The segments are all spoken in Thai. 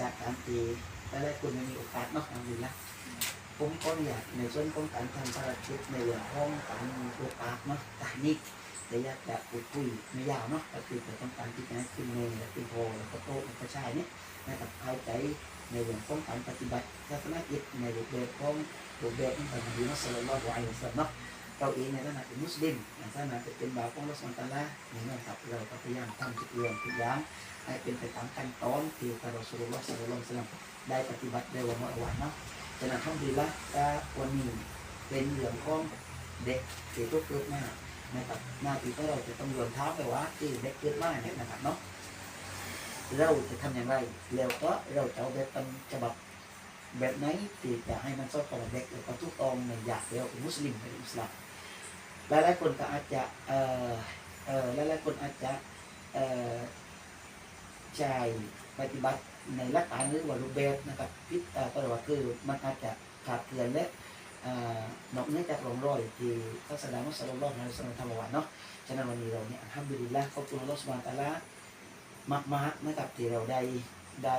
จากการที่แต่ละคนไม่มีโอกาสเนาะทำดีละผมก็อยากในส่วนของการทำภารกิจในเรื่องของการปลูกปากเนาะตานิกแต่อยากจะพูดคุยไม่ยาวเนาะก็คือจะต้องการที่จะขึ้นเมย์และขึ้นโพแล้วก็โต๊ะแล้วก็ชายเนี่ยนะครับเข้าใจในเรื่องของการปฏิบัติศาสนกิจในรูปแบบของรูปแบบของการดีมัสลิมว่าไหวสัตว์เนาะ เราเองในฐานะเป็นมุสลิมในฐานะเป็นบ่าวของรัสมันตาละนี่นะครับเราก็พยายามทำทุกเรื่องทุกอย่างให้เป็นไปตามขั้นตอนที่พระรอสูลุลลอฮ์สัลลัลลอฮุอะลัมได้ปฏิบัติในวันเมื่อวานเนาะฉะนั้นท่องดีละก็วันนี้เป็นเรื่องของเด็กที่ตัวเกิดมานะครับหน้าที่ของเราจะต้องโยนเท้าไปว่าที่เด็กเกิดมาเนี่ยนะครับเนาะเราจะทำอย่างไรแล้วก็เราจะเอาแบบตามฉบับแบบไหนที่จะให้มันสอดคล้องเด็กแล้วก็ทุกองในอยากเราเป็นมุสลิมเป็นอิสลาม หลายๆคนก็อาจจะเอ่อเอ่อหลายๆคนอาจจะเอ่อใจปฏิบัติในหลักการหรือว่ารูปแบบนะครับพิษเอ่อก็เรียกว่าคือมันอาจจะขาดเกลือนและนอกเหนือจากรองรอยที่ทัศนามุสลิมรอดในสมัยธรรมวันเนาะฉะนั้นวันนี้เราเนี่ยทำดีแล้วขอบคุณอัลลอฮฺสุบาตะอาลามากมากนะครับที่เราได้ได้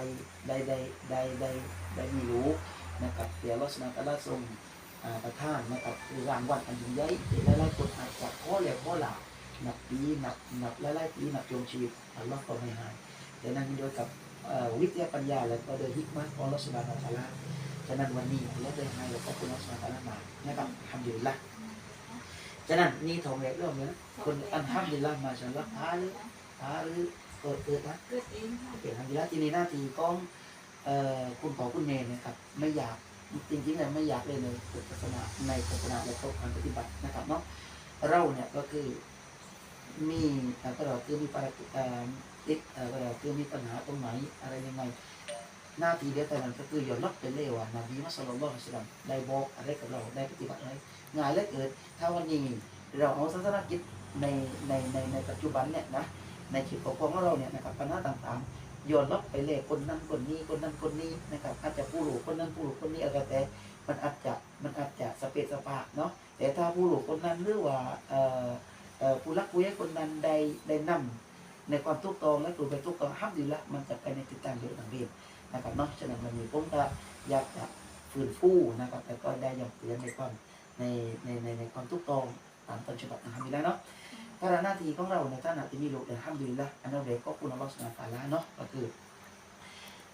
ได้ได้ได้ได้ได้มีรู้นะครับที่อัลลอฮฺสุบาตะอาลาทรง ประทานนะครับคือรางวัลอันยิ่งใหญ่ที่หลายๆคนอาจจะขอแล้วขอหลานับปีนับนับหลายๆปีนับจนชีวิตอัลลอฮฺก็ไม่ให้แต่นั้นโดยกับเอ่อวิทยาปัญญาและก็โดยฮิกมะของอัลลอฮฺสุบฮานะฮูวะตะอาลาฉะนั้นวันนี้เราได้ให้เราก็คุณอัลลอฮฺสุบฮานะฮูวะตะอาลามานะครับทำดีละฉะนั้นนี่ทองเล็กเรื่องนี้คนอันทำดีละมาฉันรับท้าหรือท้าหรือเปิดเปิดนะเกิดเองค่ะโอเคทำดีละทีนี้หน้าที่ของเอ่อคุณพ่อคุณแม่นะครับไม่อยาก จริงๆเลยไม่อยากเลยในศาสนาในศาสนาและก็การปฏิบัตินะครับเนาะเราเนี่ยก็คือมีเอ่อก็เราคือมีภารกิจเอ่อติดเอ่อก็คือมีปัญหาตรงไหนอะไรยังไงหน้าที่เดียวแต่นั้นก็คือยอมรับไปเลยว่านาบีมุสลิมอัลลอฮฺได้บอกอะไรกับเราได้ปฏิบัติอะไรง่ายเลือเกินถ้าวันนี้เราเอาศาสนกิจในในในในปัจจุบันเนี่ยนะในชีวิตของเราเนี่ยนะครับปัญหาต่างๆ โยนรับไปเลยคนนั้นคนนี้คนนั้นคนนี้นะครับอาจจะผู้หลูคนนั้นผู้หลูคนนี้อะไรแต่มันอาจจะมันอาจจะสเปซสปาเนาะแต่ถ้าผู้หลูคนนั้นหรือว่าผู้รักผู้ใหญ่คนนั้นได้ได้นำในความทุกข์ตองและกลุ่มไปทุกข์ตองห้ามดีละมันจะไปในทิศทางเดียวกันเองนะครับเนาะฉะนั้นวันนี้ผมก็อยากจะฟื้นฟูนะครับแล้วก็ได้ยังเตือนในความในในในในความทุกข์ตองตามต้นฉบับนะครับดีแล้วเนาะ ภาระหน้าที่ของเราในฐานะที่มีลูกเดี๋ยวห้ามดีละอันนั้นเด็กก็คุณอัลลอฮฺสุบฮานะฮูวะตาลาเนาะก็คือ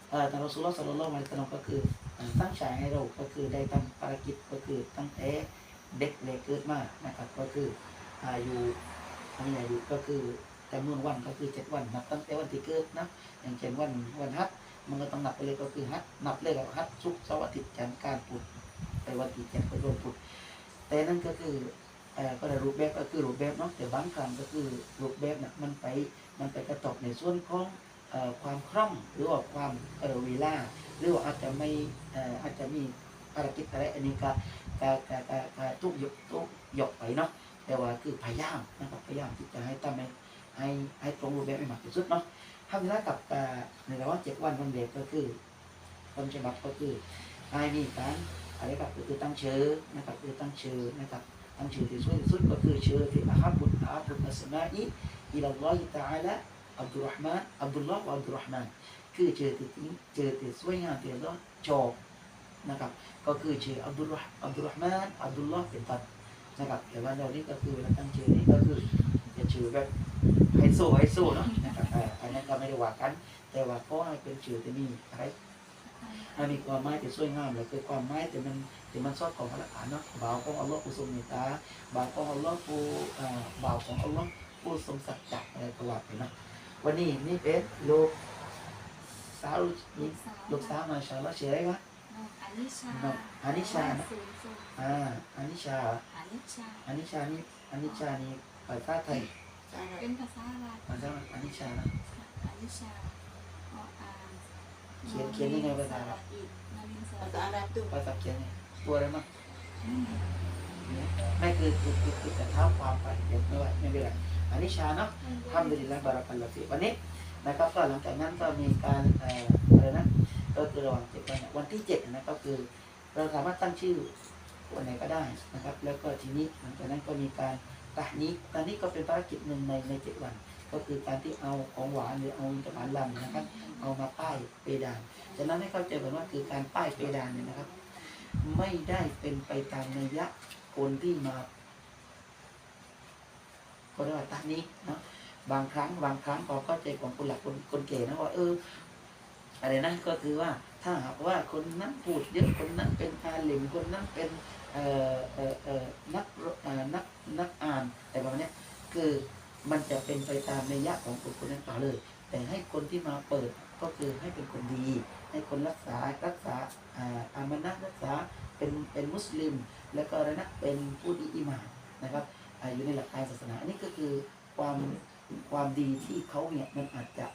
เอ่อทางรอสูลลอฮ์สัลลัลลอฮุอะลัยฮิวะซัลลัมก็คือตั้งใจให้เราก็คือได้ทำภารกิจก็คือตั้งแต่เด็กเล็กเกิดมานะครับก็คืออายุอันนี้อายุก็คือจำนวนวันก็คือเจ็ดวันนับตั้งแต่วันที่เกิดนะอย่างเช่นวันวันฮัทมันก็ต้องนับไปเลยก็คือฮัทนับเลยกับฮัทศุกร์เสาร์อาทิตย์จันทร์การพุธไปวันที่เจ็ดก็รวมพุธแต่นั่นก็คือ ก็ได้รูปแบบก็คือรูปแบบเนาะแต่บางครั้งก็คือรูปแบบน่ะมันไปมันไปกระทบในส่วนของเอ่อความคล่องหรือว่าความเออเวลาหรือว่าอาจจะไม่เอ่ออาจจะมีภารกิจอะไรอันนี้ก็ก็ก็ก็ก็ทุกยกทุกยกไปเนาะแต่ว่าคือพยายามนะครับพยายามที่จะให้ทำให้ให้ให้ตรงรูปแบบให้มากที่สุดเนาะทำแล้กับอ่าในระหว่างเจ็ดวันวันเด็กก็คือต้นฉบับก็คือให้มีการอะไรกับก็คือตั้งเชื่อนะครับคือตั้งเชื่อนะครับ ตั้งชื่อที่สวยที่สุดก็คือชื่อที่อาฮับุตอาฮบุตนัสมาอีอิลลอฮิตาอัลอับดุลรห์มานอับดุลลอฮ์อับดุลรห์มานคือชื่อที่ชื่อที่สวยงามที่เราชอบนะครับก็คือชื่ออับดุลรห์อับดุลรห์มานอับดุลลอฮ์เป็นต้นนะครับแต่ว่าเรานี่ก็คือเวลาตั้งชื่อนี้ก็คือจะชื่อแบบไฮโซไฮโซเนาะนะครับอ่าอันนั้นก็ไม่ได้ว่ากัน แต่ว่าขอให้เป็นชื่อที่มีอะไร ให้มีความหมายที่สวยงามและคือความหมายที่มันที่มันสอดของพระอัลเนาะบ่าวของอัลลอฮ์ผู้ทรงเมตตาบ่าวของอัลลอฮ์ผู้อ่าบ่าวของอัลลอฮ์ผู้ทรงสัจจะอะไรตลอดไปเนาะวันนี้นี่เป็นลูกสาวนี่ลูกสาวมาชาอัลลอฮ์ชื่ออะไรวะอานิชาน้องอานิชานะสูงสุดอ่าอานิชาอานิชาอานิชานี่อานิชานี่ภาษาไทยเป็นภาษาอาหรับภาษาอานิชานะอานิชาออ่าน เขียนเขียนยังไงภาษาอาหรับอิดนารินสภาระษาอาหรับตุภาษาเขียนไงตัวอะไรมั้งอืมไม่คือคือคือคือจะเท้าความไปเดี๋ยวไม่ไหวไม่เป็นไรอันนี้ชาเนาะทำดีแล้วบารักัลลอฮฺฟิวันนี้นะครับก็หลังจากนั้นก็มีการเอ่ออะไรนะก็คือระหว่างเจ็ดวันเนี่ยวันที่เจ็ดนะก็คือ เราสามารถตั้งชื่อวันไหนก็ได้นะครับ แล้วก็ทีนี้หลังจากนั้นก็มีการตานี้ตานี้ก็เป็นภารกิจหนึ่งในในเจ็ดวันค ก็คือการที่เอาของหวานหรือเอาอินทผลัมนะครับ เอามาป้ายเพดานฉะนั้นให้เข้าใจก่อนว่าคือการป้ายเพดานเนี่ยนะครับ ไม่ได้เป็นไปตามนัยยะคนที่มาก็เรียกว่าตานี้นะบางครั้งบางครั้งพอเข้าใจของคนหลักคนคนเก๋นะว่าเอออะไรนะก็คือว่าถ้าหากว่าคนนั้นพูดเยอะคนนั้นเป็นอาเหลิมคนนั้นเป็นเอ่อเอ่อเอ่อนักเอ่อนักนักอ่านแต่ประมาณเนี้ยคือ มันจะเป็นไปตามนัยะของคนคนนั้นเปล่าเลย แต่ให้คนที่มาเปิดก็คือให้เป็นคนดี ให้คนรักษารักษาอามานะรักษาเป็นเป็นมุสลิม แล้วก็อะไรนะเป็นผู้ดีอิมานนะครับอยู่ในหลักการศาสนาอันนี้ก็คือความความดีที่เขาเนี่ยมันอาจจะ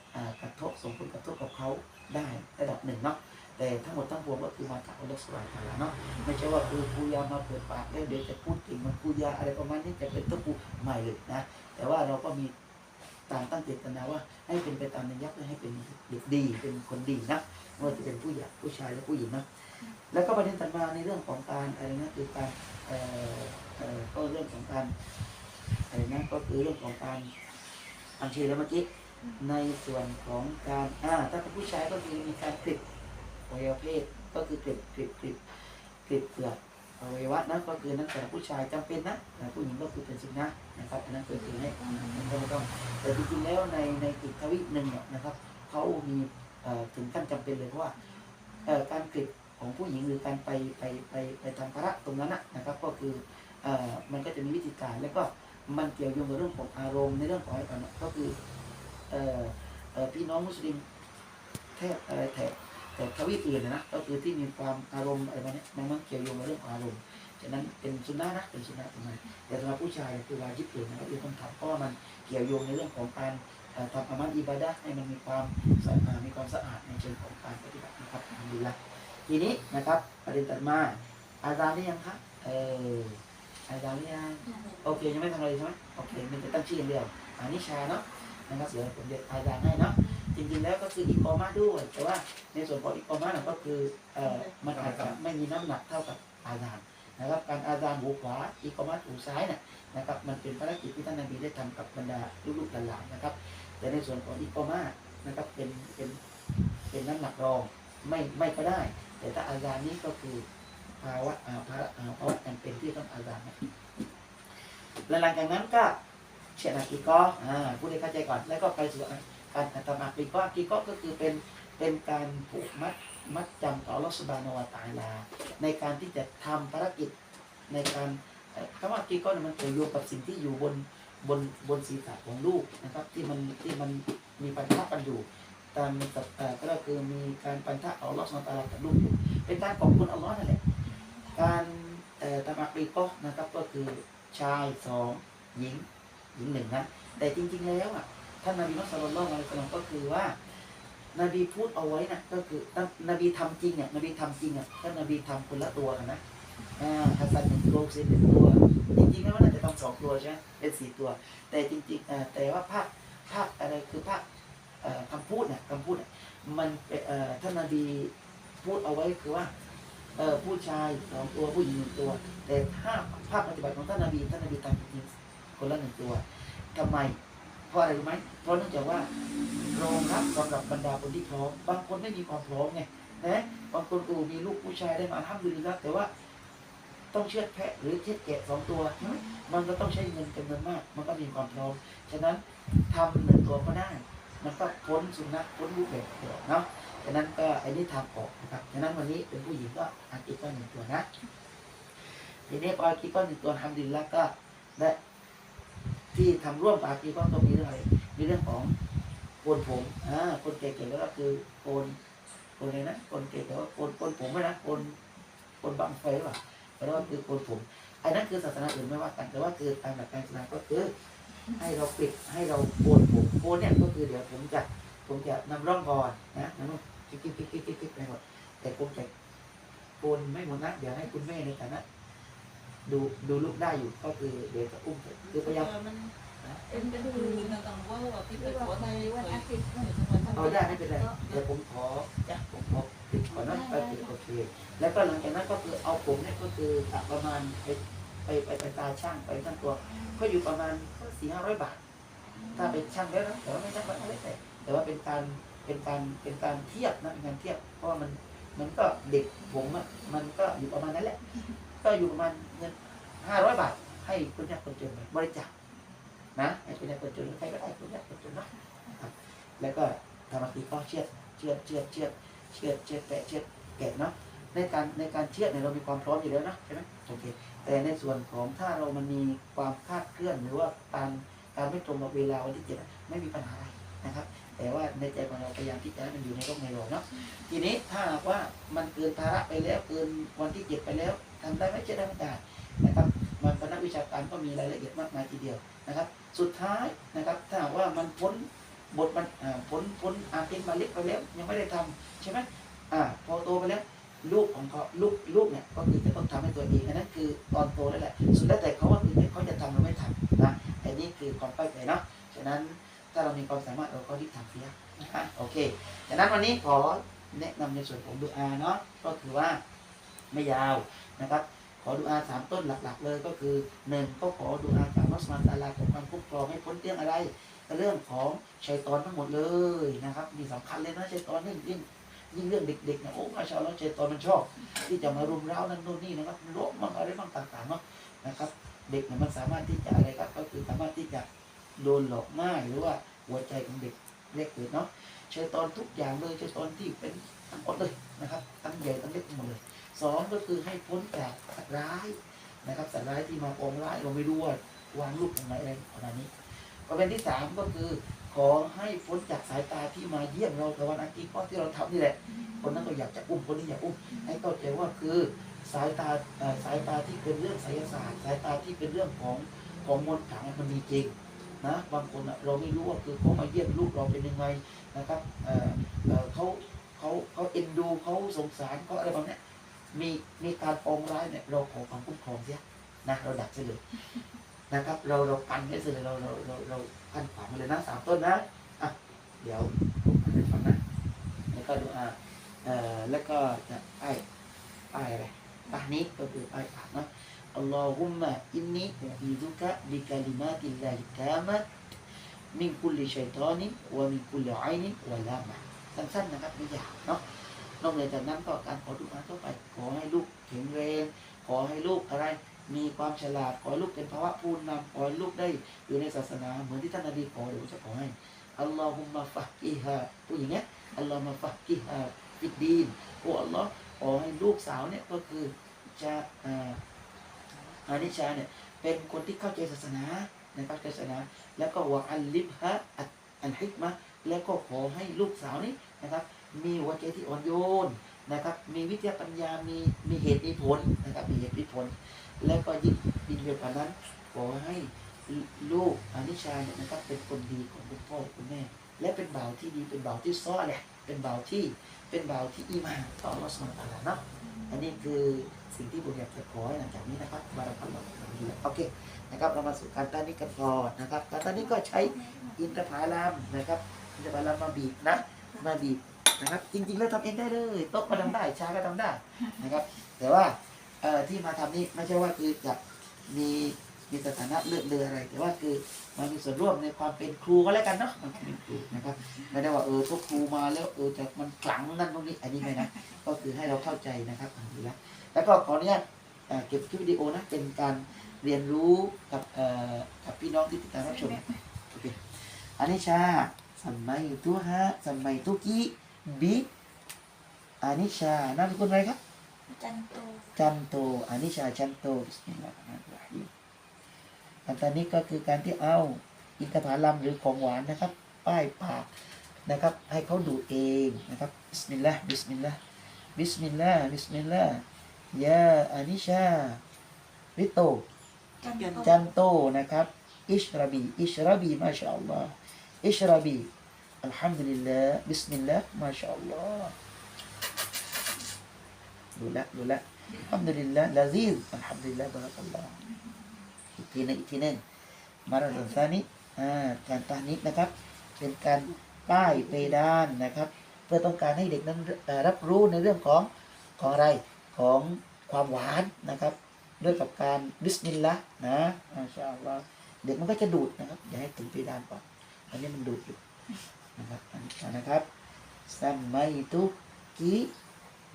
กระทบส่งผลกระทบกับเขาได้ระดับหนึ่งเนาะ แต่ทั้งหมดทั้งปวงก็คือมาจากอัลลอฮฺสุบฮานะฮูวะตาลาเนาะไม่ใช่ว่าคือกูยามาเปิดปากแล้วเดี๋ยวจะพูดถึงมันกูยาอะไรประมาณนี้จะเป็นตะปูไม่เลยนะ แต่ว่าเราก็มีตามตั้งเจตนาว่าให้เป็นไปตามนัยยะและให้เป็นเด็กดีเป็นคนดีนะไม่ว่าจะเป็นผู้ใหญ่ผู้ชายและผู้หญิงนะแล้วก็ประเด็นต่อมาในเรื่องของการอะไรนะคือการเอ่อเอ่อก็เรื่องของการอะไรนะก็คือเรื่องของการอัญเชิญแล้วเมื่อกี้ในส่วนของการอ่าถ้าเป็นผู้ชายก็คือมีการกริบ อวัยวะเพศก็คือกริบกริบกริบกริบเปลือกอวัยวะนะก็คือนั่นแต่ผู้ชายจำเป็นนะแต่ผู้หญิงก็คือเป็นสิ่งนะนะครับอันนั้นคือคือให้มันก็ไม่ต้องแต่จริงๆแล้วในในอีกทวิหนึ่งเนี่ยนะครับเขามีถึงขั้นจำเป็นเลยเพราะว่าการกริบของผู้หญิงหรือการไปไปไปไปทำภาระตรงนั้นนะนะครับ ก็คือมันก็จะมีวิธีการแล้วก็มันเกี่ยวโยงกับเรื่องของอารมณ์ในเรื่องของอะไรต่างๆก็คือเอ่อเอ่อพี่น้องมุสลิมแทบอะไรแถบ แต่ทวีปอื่นนะก็คือที่มีความอารมณ์อะไรแบบนี้มันมันเกี่ยวโยงกับเรื่องของอารมณ์ฉะนั้นเป็นสุนนะนะเป็นสุนนะตรงนั้นแต่สำหรับผู้ชายคือวาจิบเลยนะครับที่ต้องทำเพราะมันเกี่ยวโยงในเรื่องของการทำอามัลอิบาดะให้มันมีความสะอาดมีความสะอาดในเชิงของการปฏิบัตินะครับอัลฮัมดุลิลละทีนี้นะครับประเด็นต่อมาอาจารย์ได้ยังครับเอออาจารย์ได้ยังโอเคยังไม่ทำอะไรใช่ไหมโอเคมันจะตั้งชื่อเดียวอานิชาเนาะนะครับเดี๋ยวผมเรียกอาจารย์ให้เนาะ จริงๆแล้วก็คืออีกอมาด้วย แต่ว่าในส่วนของอีกอมาเนี่ยก็คือเอ่อมันอาจจะไม่มีน้ำหนักเท่ากับอาจารย์นะครับการอาจารย์หูขวาอีกอมาหูซ้ายเนี่ยนะครับมันเป็นภารกิจที่ท่านนบีได้ทำกับบรรดาลูกๆหลานๆนะครับ แต่ในส่วนของอีกอมานะครับเป็นเป็นเป็นน้ำหนักรองไม่ไม่ก็ได้ แต่ถ้าอาการนี้ก็คือภาวะอาภาระอาภาวะจำเป็นที่ต้องอาการนะและหลังจากนั้นก็เชนากีกอ่าผู้ได้เข้าใจก่อนแล้วก็ไปสู่ การอัตมากีกอกีกอก็คือเป็นเป็นการผูกมัดมัดจำต่อรสบานวตายลาในการที่จะทำภารกิจในการคำว่ากีกอเนี่ยมันเกี่ยวโยงกับสิ่งที่อยู่บนบนบนศีรษะของลูกนะครับ ที่มันที่มันมีปัญหากันอยู่ตามกับก็คือมีการปันทะเอาลอสมาตาลากับลูกอยู่เป็นการขอบคุณอัลลอฮ์นั่นแหละการตามักรีก็นะครับก็คือชายสองหญิงหญิงหนึ่งนะแต่จริงๆแล้วอะ ท่านนบีมุฮัมมัดศ็อลลัลลอฮุอะลัยฮิวะซัลลัมก็คือว่า นบีพูดเอาไว้นะก็คือท่านนบีทำจริงเนี่ยนบีทำจริงอะท่านนบีทำคนละตัวนะอ่าฮัสซันหนึ่งตัวเซนหนึ่งตัวจริงๆแล้วมันอาจะต้องสองตัวใช่ไหมเป็นสี่ตัว แต่จริงๆอ่อแต่ว่าภาคภาคอะไรคือภาคคำพูดเนี่ยคำพูดเนี่ยมันท่านนบีพูดเอาไว้คือว่าเอ่อผู้ชายสองตัวผู้หญิงหนึ่งตัว แต่ถ้าภาพปฏิบัติของท่านนบีท่านนบีทำจริงคนละหนึ่งตัวทำไม เพราะอะไรรู้ไหมเพราะเนื่องจากว่ารองรับสำหรับบรรดาคนที่พร้อมบางคนไม่มีความพร้อมไงนะบางคนอูมีลูกผู้ชายได้มาทำดูดีแล้วแต่ว่าต้องเชือดแพะหรือเชือดแกะสองตัว มันก็ต้องใช้เงินจำนวนมาก มันก็มีความพร้อม ฉะนั้นทำหนึ่งตัวก็ได้ มันก็พ้นสุนัขพ้นรูปแบบเนาะ ฉะนั้นก็ไอ้นี่ทำออกนะครับ ฉะนั้นวันนี้เป็นผู้หญิงก็อากิก้อนหนึ่งตัวนะ ทีนี้พออากิก้อนหนึ่งตัวทำดีแล้วก็ได้ ที่ทำร่วมกับอากิก้องนี้เรื่องอะไรมีเรื่องของโกนผมอ่าโคนเก๋ๆแล้วก็คือโกนโกนอะไรนะโกนเก๋ๆว่าโกนโกนผมไม่นะโกนโกนบังไฟหรือเปล่าแต่ว่าคือโกนผมไอ้นั่นคือศาสนาอื่นไม่ว่ากันแต่ว่าคือตามหลักการศาสนาก็คือ ให้เราปิดให้เราโกนผมโกนเนี่ยก็คือเดี๋ยวผมจะผมจะนำร่องก่อนนะนำร่องกิ๊กกิ๊กกิ๊กกิ๊กกิ๊กกิ๊กไปหมดแต่ผมจะโกนไม่หมดนะเดี๋ยวให้คุณแม่ในฐานะ ดูดูลูกได้อยู่ก็คือเดี๋ยวจะอุ้มเสร็จคือพยายามมันเป็นกระดูคือกเราต้องว่าว่าที่หไปรือขว่าอไปในวัวันนอาอาทิทิตตย์ย์เอาได้ไม่เป็นไรเดี๋ยวผมขอจ้ะผมขอติดก่อนนะก็คือโอเคแล้วก็หลังจากนั้นก็คือเอาผมเนี่ยก็คือประมาณไปไปไปไปตาช่างไปทั้งตัวก็อยู่ประมาณสี่ห้าร้อยบาท ถ้าเป็นช่างแล้วนะแต่ว่าไม่ช่างก็แล้วแต่แต่ว่าเป็นการเป็นการเป็นการเทียบนะเป็นการเทียบเพราะว่ามันมันก็เด็กผมอะมันก็อยู่ประมาณนั้นแหละ ก็อยู่ประมาณเงินห้าร้อยบาท ให้คนยากคนจนไปบริจาคนะให้คนยากคนจนใครก็ได้คนยากคนจนเนาะแล้วก็ทำอาทีก็เชือดเชือดเชือดเชือดเชือดเชือดแปะเชือดแกะเนาะในการในการเชือดเนี่ยเรามีความพร้อมอยู่แล้วนะใช่ไหมโอเคแต่ในส่วนของถ้าเรามันมีความคลาดเคลื่อนหรือว่าการการไม่ตรงกับเวลาวันที่เจ็ดไม่มีปัญหาอะไรนะครับ แต่ว่าในใจของเราพยายามที่จะให้มันอยู่ในร่องในรอยเนาะทีนี้ถ้าว่ามันเกินภาระไปแล้วเกินวันที่เจ็ดไปแล้ว ทำได้ไหมจะได้ไม่ได้นะครับมันคณะวิชาการก็มีรายละเอียดมากมายทีเดียวนะครับ สุดท้ายนะครับถ้าว่ามันพ้นบทมันพ้นพ้นอาเป็นมาเล็กไปแล้วยังไม่ได้ทำใช่ไหมอ่าพอโตไปแล้วลูกของเขาลูกลูกเนี่ยก็คือจะต้องทำให้ตัวเองอันนั้นคือตอนโตนั่นแหละสุดแล้วแต่เขาว่าคือเขาจะทำหรือไม่ทำนะอันนี้คือความตั้งใจเนาะฉะนั้นถ้าเรามีความสามารถเราก็รีบทำเสียนะโอเคฉะนั้นวันนี้ขอแนะนำในส่วนของดูอาเนาะก็คือว่าไม่ยาว นะครับ ขอดูอาสามต้นหลัก ๆ เลยก็คือหนึ่งก็ขอดูอาจากมัสมันตาลาของความคุ้มครองให้พ้นเรื่องอะไร เรื่องของชัยตอนทั้งหมดเลยนะครับ มีสำคัญเลยนะชัยตอนยิ่งยิ่งยิ่งเรื่องเด็กๆเนี่ยโอ้มาชาเราชัยตอนมันชอบ ที่จะมารุมเร้านั่นนู่นนี่นะครับโรคมั่งอะไรบ้างต่างๆเนาะนะครับ เด็กเนี่ยมันสามารถที่จะอะไรครับก็คือสามารถที่จะโดนหลอกง่ายหรือว่าหัวใจของเด็กเล็กเกิดเนาะชัยตอนทุกอย่างเลยชัยตอนที่เป็นทั้งหมดเลยนะครับทั้งใหญ่ทั้งเล็กทั้งหมดเลย สองก็คือให้พ้นจากสัตว์ร้ายนะครับสัตว์ร้ายที่มาปองร้ายเราไม่รู้ว่าวางลูกตรงไหนอะไรขนาดนี้ประเด็นที่สามก็คือ ขอให้พ้นจากสายตาที่มาเยี่ยมเราแต่วันอาทิตย์ก็ที่เราทำนี่แหละ คนนั้นก็อยากจะอุ้มคนนี้อยากอุ้มให้เข้าใจว่าคือสายตาสายตาที่เป็นเรื่องไสยศาสตร์ สายตาที่เป็นเรื่องของของมนต์ขลังมันมีจริงนะบางคนเราไม่รู้ว่าคือเขามาเยี่ยมลูกเราเป็นยังไงนะครับเขาเขาเขาเอ็นดูเขาสงสารเขาอะไรแบบเนี้ย มีมีการปองร้ายเนี่ยเราขอความคุ้มครองเสียนะเราดักเสียเลยนะครับ เราเรากันไว้เลยเราเราเราเรากันขวางเลยนะสามต้นนะอะเดี๋ยวผมอ่านให้ฟังนะแล้วก็ดูอ่าเอ่อแล้วก็จะป้ายป้ายอะไรป้ายนี้ก็คือป้ายปากนะอัลลอฮุมมะอินนีอุอีดุกะบิกาลิมาติลลาฮิตามะมินคุลลิชัยตอนิวะมินคุลลิไอนิวะลามะสั้นๆนะครับไม่ยาวเนาะ นอกเหนือจากนั้นก็การขอดุอาทั่วไป ขอให้ลูกแข็งแรงขอให้ลูกอะไร มีความฉลาดขอให้ลูกเป็นภาวะผู้นำขอให้ลูกได้อยู่ในศาสนาเหมือนที่ท่านนบีขอเดี๋ยวผมจะขอให้อัลลอฮุมะฟักกิฮะผู้หญิงเนี้ยอัลลอฮุมะฟักกิฮะฟิดดีนโอ้อัลลอฮ์ขอให้ลูกสาวเนี่ยก็คือจะอ่าอานิชาเนี่ยเป็นคนที่เข้าใจศาสนานะครับศาสนา แล้วก็วะอัลลิมฮะอัลอัลฮิกมะแล้วก็ขอให้ลูกสาวนี้นะครับ มีหัวใจที่อ่อนโยนนะครับ มีวิทยาปัญญา มีมีเหตุมีผลนะครับ มีเหตุมีผล แล้วก็ยิ่งยิ่งเร็วกว่านั้นขอให้ลูกอนิชาเนี่ยนะครับ เป็นคนดีของคุณพ่อคุณแม่ และเป็นบ่าวที่ดีเป็นบ่าวที่ซ้อแหละเป็นบ่าวที่เป็นบ่าวที่อีมานต่ออัลลอฮฺสุบฮานะตาลาเนาะอันนี้คือสิ่งที่ผมอยากจะขอหลังจากนี้นะครับบารักัลลอฮฺดีโอเคนะครับเรามาสู่การต้านนี้กันก่อนนะครับการต้านนี้ก็ใช้อินทผลัมนะครับอินทผลัมมาบีบนะมาบีบ นะครับ จริง ๆ แล้วทำเองได้เลยโต๊ะก็ทำได้ชาก็ทำได้นะครับ แต่ว่าเอ่อที่มาทำนี่ไม่ใช่ว่าคือจะมีมีสถานะเลือกเรืออะไร แต่ว่าคือมามีส่วนร่วมในความเป็นครูก็แล้วกันเนาะมันเป็นครูนะครับไม่ได้ว่าเออพวกครูมาแล้วเออจะมันขลังนั่นตรงนี้อันนี้ไม่นะก็คือให้เราเข้าใจนะครับอันนี้ละแล้วก็ขออนุญาตเอ่อเก็บคลิปวิดีโอนะเป็นการเรียนรู้กับเอ่อกับพี่น้องที่ติดตามรับชมโอเคอันนี้ชาสัมไมตุฮะสัมไมตุกิ บิอานิชานามสกุลอะไรครับ จันโต จันโตอานิชาจันโตบิสมิลลาฮิรเราะห์มานิรเราะฮีมอันตอนนี้ก็คือการที่เอาอินทผลัมหรือของหวานนะครับ ป้ายปากนะครับ ให้เขาดูเองนะครับบิสมิลลาห์บิสมิลลาห์บิสมิลลาห์บิสมิลลาห์ยาอานิชาริโต จันโต จันโตนะครับ อิชรบี อิชรบี มาชาอัลลอฮ์อิชรบี อัลฮัมดุลิลลาห์บิสมิลลาห์มาชาอัลลอฮ์ดูแลดูแลอัลฮัมดุลิลลาห์ลาซีซอัลฮัมดุลิลลาห์บารักัลลอฮ์อีกทีหนึงอีกทีหนึงมาราสันซานิอ่าการตานิดนะครับ เป็นการป้ายเพดานนะครับ เพื่อต้องการให้เด็กนั้นรับรู้ในเรื่องของของอะไรของความหวานนะครับ ด้วยกับการบิสมิลลาห์นะมาชาอัลลอฮ์เด็กมันก็จะดูดนะครับ อย่าให้ถึงเพดานก่อนอันนี้มันดูดอยู่ นะครับอันนี้นะครับซัมไมตุกิ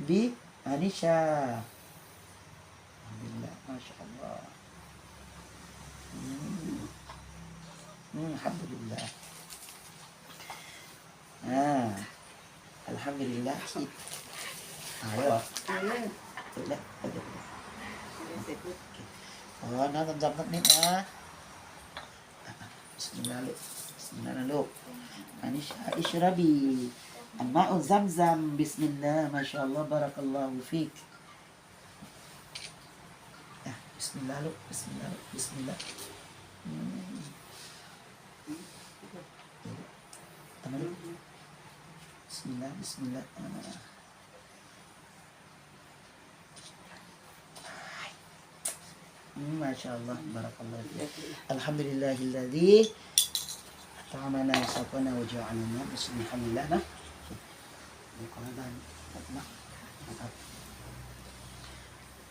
บิอานิชาอัลฮัมดุลิลละมาชาอัลลอฮ์อืมอืมอัลฮัมดุลิลละอ่าอัลฮัมดุลิลละอีกหายแล้วเหรออ่านเรื่องเสร็จแล้วเดี๋ยวเสร็จปุ๊บอ๋อน้ำจำๆสักนิดนะบิ لو. يعني معلش إشربي الماء زمزم بسم الله ما شاء الله بارك الله فيك. آه، بسم الله لو بسم الله لو بسم الله. بسم الله بسم الله. آه. ما شاء الله بارك الله فيك. الحمد لله الذي تعاملنا وسقنا وجعلنا مسلحا لنا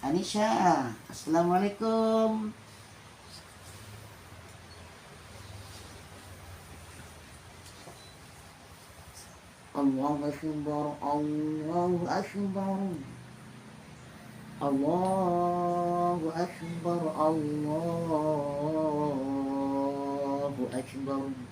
Anisha, Assalamualaikum. Allah Akbar, Allah Akbar. Allah Akbar, Allah Akbar.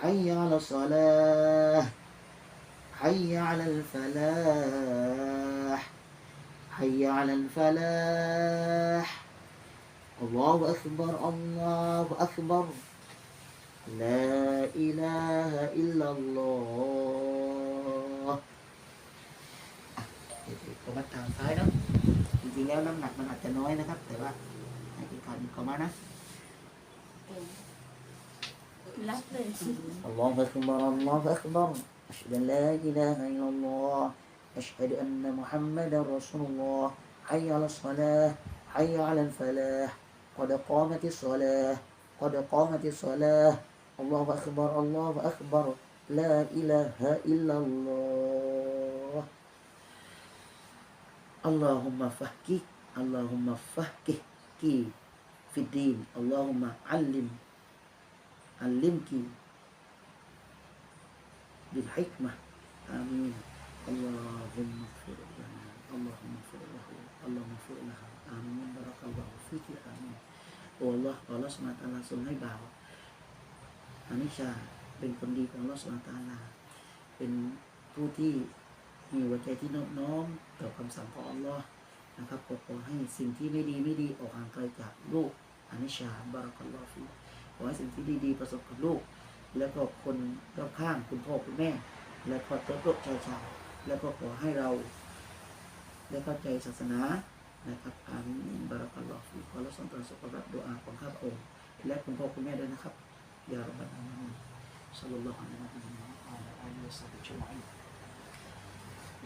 حي على الصلاة حي على الفلاح حي على الفلاح الله أكبر الله أكبر لا إله إلا الله ก็วัดทางซ้ายเนาะจริงๆแล้วน้ำหนักมันอาจจะน้อยนะครับ แต่ว่าให้อีกก่อนก็มานะ รับเลย الله أكبر الله أكبر. أشهد أن لا إله إلا الله. أشهد أن محمدا رسول الله. حي على الصلاة حي على الفلاح. قد قامت الصلاة قد قامت الصلاة. الله أكبر الله أكبر. لا إله إلا الله. اللهم فهكك اللهم فهكك في الدين. اللهم علم علمك بالحكمة آمين اللهم اغفر لنا اللهم اغفر له اللهم اغفر لها آمين بارك الله فيك آمين โอ้ Allah ขอรับสมาตาลาทรงให้บ่าวอานิชาเป็นคนดีของ Allah สมาตาลา เป็นผู้ที่มีหัวใจที่นอบน้อมต่อคำสั่งของ Allah นะครับขอขอให้สิ่งที่ไม่ดีไม่ดีออกห่างไกลจากลูกอานิชาบารักัลลอฮฺฟี ขอให้สิ่งที่ดีๆ ประสบกับลูก แล้วก็คนรอบข้างคุณพ่อคุณแม่ และก็ตัวโต๊ะชายชายแล้วก็ขอให้เราได้เข้าใจศาสนานะครับอามินบารักัลลอฮฺฟีขอรับส่งต่อสุขภาพดุอาของข้าพระองค์และคุณพ่อคุณแม่ด้วยนะครับยารับบาลอามีนสัลลัลลอฮุอะลัยฮิวะซัลลัมอัลลอฮฺอัลลอฮฺสัลลัลลอฮุ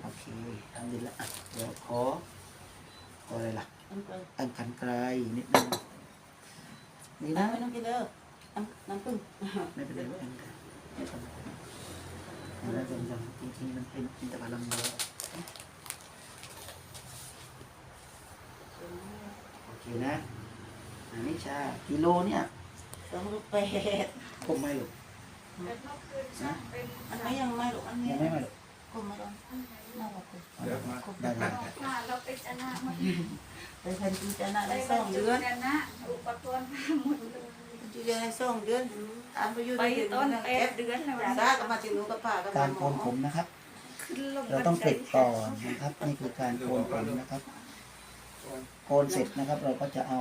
โอเคทำดีละอะเดี๋ยวขอขออะไรล่ะน้ำเกลืออันกันไกลนิดนึงนี่นะน้ำไม่ต้องกินเด้อ น้ำน้ำผึ้งไม่เป็นไรไม่เป็นไรไม่เป็นไรแล้วจำๆจริงๆมันเป็นอินทผลัมเยอะโอเคนะอันนี้ชากิโลเนี่ยสองลูกแปดคงไม่หรอกนะอันไม่ยังไม่หรอกอันนี้ยังไม่ม่หรอกกลมมาลองน่ารักเลยเอาได้ได้ได้ค่ะเราไปชนะมาไปพันจีจะน่าได้สองเดือนกันนะอุปกรณ์หมดเลย จีจะได้สองเดือนตามไปอยู่ไปต้นแปดเดือนแล้วซาก็มาถึงหนูกับป้ากับการหโกมอนผมนะครับ ขึ้นลงเราต้องเกล็ดก่อนนะครับ นี่คือการโกนผมนะครับ โกนเสร็จนะครับ เราก็จะเอา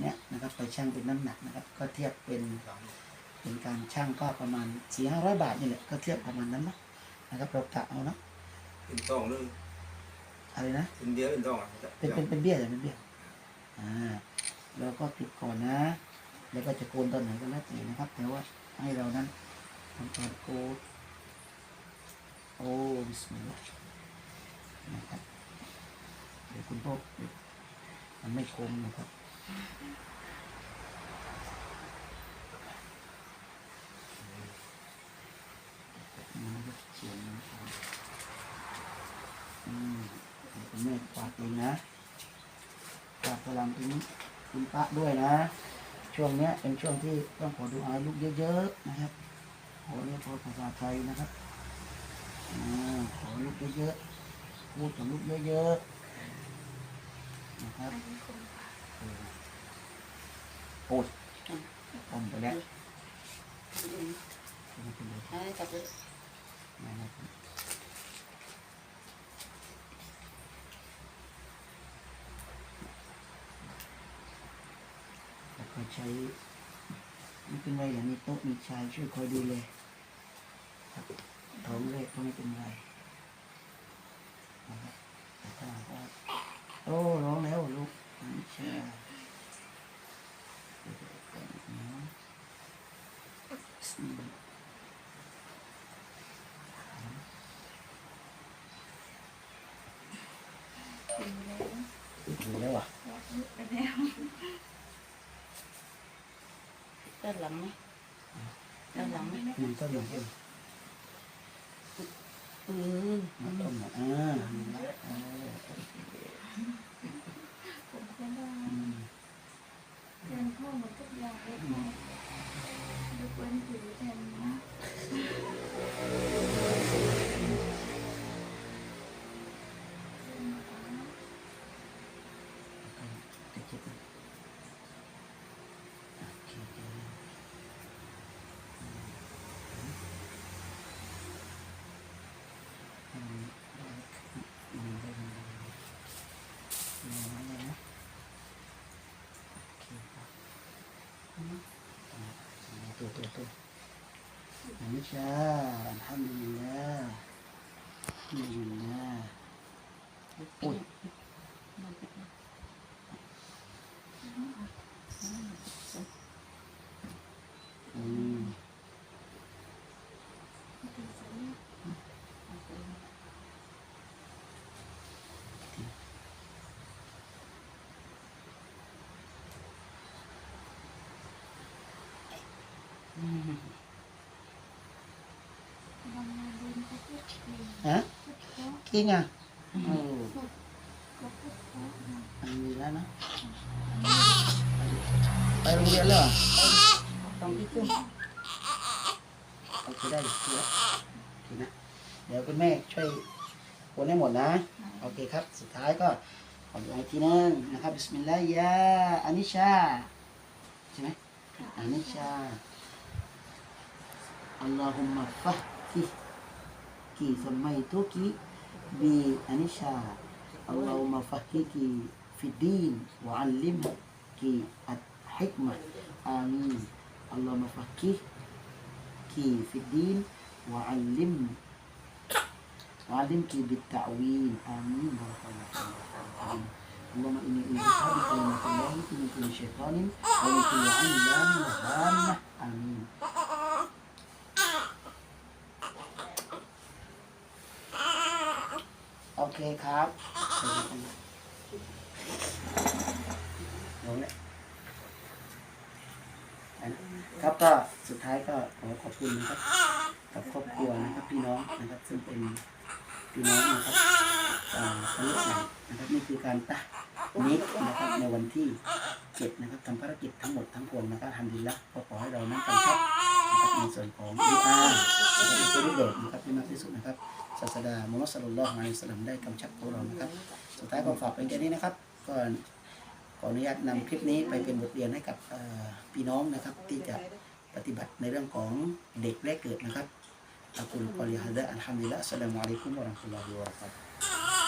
เนี่ยนะครับ ไปชั่งเป็นน้ำหนักนะครับ ก็เทียบเป็นเป็นการชั่งก็ประมาณสี่ห้าร้อยบาทนี่แหละก็เทียบประมาณนั้นเนาะนะครับ เรากะเอาเนาะเป็นตองนึงอะไรนะเป็นเดียวเป็นตองอะเป็นเป็นเป็นเบี้ยเหรอเป็นเบี้ยอ่าเราก็ติดก่อนนะ แล้วก็จะโกนตอนไหนก็แล้วแต่นะครับ แต่ว่าให้เรานั้นทำการโคดโอ้บิสมิลลาห์นะครับเดี๋ยวคุณพ่อมันไม่คมนะครับมันก็เขียนนะครับอืมคุณแม่ฝากเองนะฝากพลังถึงคุณพระด้วยนะ ช่วงเนี้ยเป็นช่วงที่ต้องขอดูอาลูกเยอะๆนะครับขอเรียกพอภาษาไทยนะครับอ่าขอลูกเยอะๆพูดกับลูกเยอะๆนะครับเออโอ้ยผมไปแล้วไม่เป็นไรให้จับเลย ไม่เป็นไรแล้วก็ ใช้ไม่เป็นไรอย่างนี้โต๊ะมีชายช่วยคอยดูเลยครับท้องเลขก็ไม่เป็นไรนะครับแต่ถ้าหากว่าโอ้ร้องแล้วลูกไม่ใช่เดี๋ยวก่อนนะอืมดูแล้วอะไปแล้ว ด้านหลังไหมด้านหลังไหมมันก็อย่างนี้อืมมาต้มอะอ่าอ่าผมก็ได้เดินเข้าหมดทุกอย่างเลยค่ะยกเว้นผิวแทนนะเจ็บไหมโอเคเดี๋ยวนะอืมอืมได้ได้ได้ได้อืมได้ได้นะโอเคครับอืมอ่าตัวตัวตัวอันนี้จ้าอัลฮัมดุลิลลาห์อัลฮัมดุลิลลาห์อุ้ย อืม บางงานเดินก็พูดดี ฮะพูดเพราะกิ้งอะโอ้ก็พูดเพราะนะอันนี้แล้วนะไปโรงเรียนแล้วเหรอต้องที่ขึ้นโอเคได้เดี๋ยวโอเคนะเดี๋ยวคุณแม่ช่วยโอนให้หมดนะ โอเคครับ สุดท้ายก็ขอดูอีกทีนึงนะครับบิสมิลลาห์ยาอานิชาใช่ไหมอานิชาอัลลอฮุมมะฟะฮิ فهمتك سميتك بأنشا اللهم فكك في الدين وعلمك الحكمة. آمين. اللهم فكك في الدين وعلم وعلمك بالتعويل. آمين. بارك الله فيك اللهم إني أعوذ بك من كل شيطان ومن كل عين وهامة. آمين. โอเคครับเอาละครับก็สุดท้ายก็ขอขอบคุณนะครับกับครอบครัวนะครับพี่น้องนะครับ ซึ่งเป็นพี่น้องนะครับทะลุหญ่นะครับนี่คือการตะนิกนะครับในวันที่เจ็ดนะครับทำภารกิจทั้งหมดทั้งปวงนะครับทำดีและก็ขอให้เรานั้นกำชับนะครับในส่วนของดีอาร์นะครับในตัวรูปแบบนะครับที่มากที่สุดนะครับ ศาสดามุฮัรุลลัฮุอะลัยสลามได้กำชับพวกเรานะครับ สุดท้ายก็ฝากเป็นแค่นี้นะครับก็ขออนุญาตนำคลิปนี้ไปเป็นบทเรียนให้กับพี่น้องนะครับ ที่จะปฏิบัติในเรื่องของเด็กแรกเกิดนะครับอักุลกอลิฮะดะอัลฮัมดุลิลละสลามุอะลัยกุมวะรัมตุลลอฮิวะบะเราะกาตุ